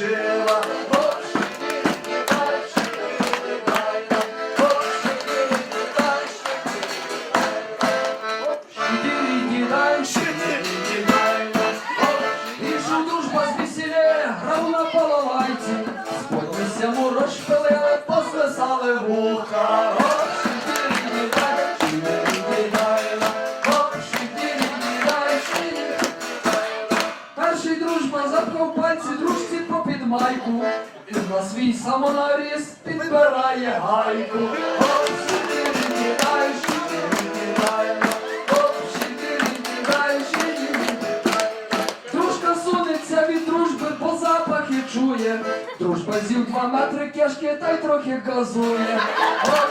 chama. майку, і на свій самонаріз підбирає гайку. Дружка сунеться від дружби, бо запахи чує. Дружба зів два метри кешки та й трохи газує. Оп,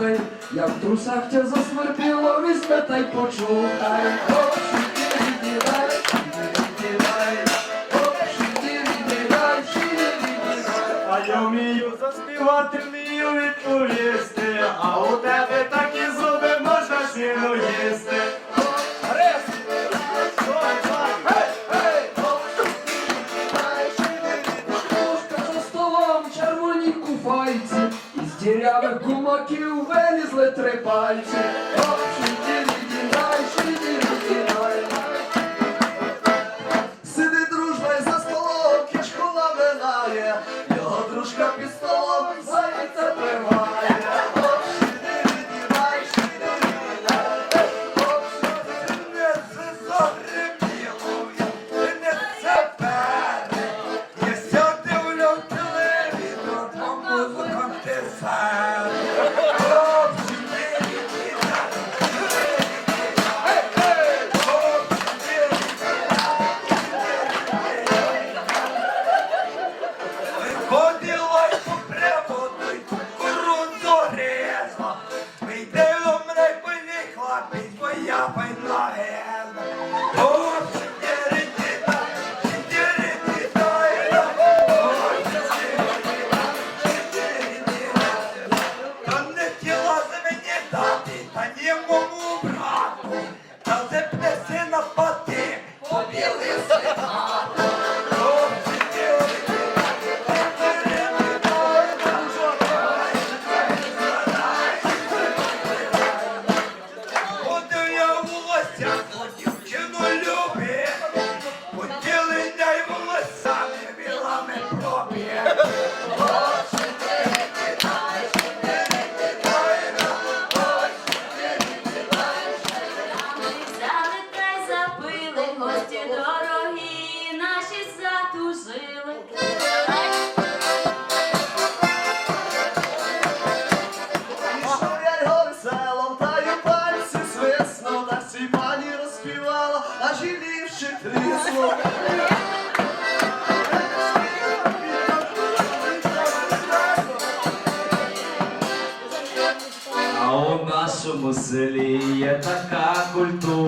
слухай, як в трусах тя засмерпіло візьме та й почухай. А я вмію заспівати, вмію відповісти, а у тебе такі зуби можна сіно їсти. гризли три пальці. селі є така культура.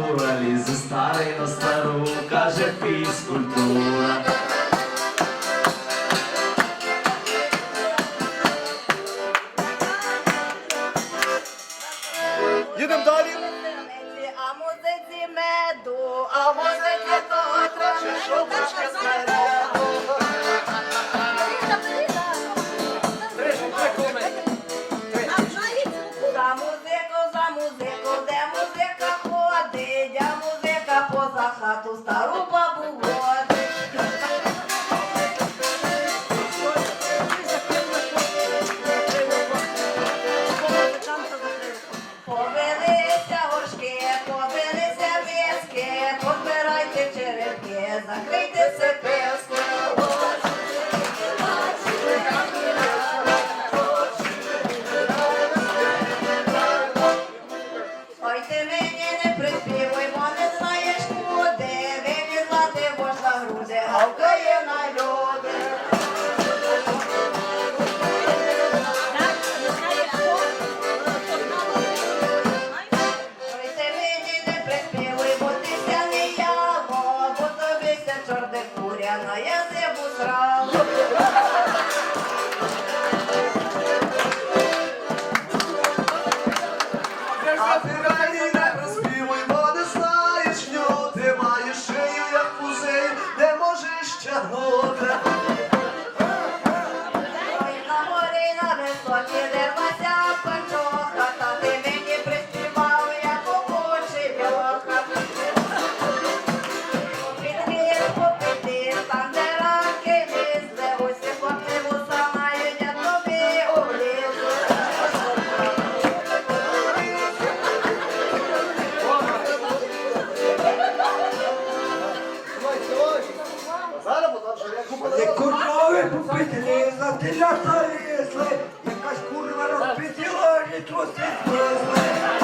Two assists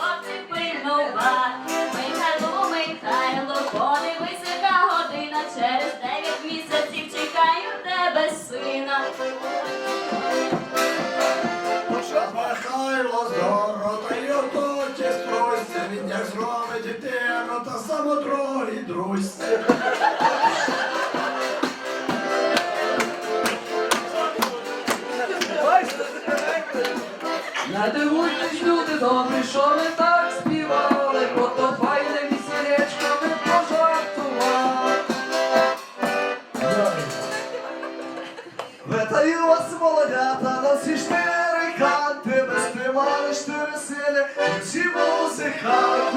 хлопців пильнував. Михайло, Михайло, подивися, яка година. Через дев'ять місяців чекаю тебе, сина. Михайло здоро, та й він як зробить дитину, та само другий друзь. молодята, на всі штири канти, без примари штири сили, всі музиканти.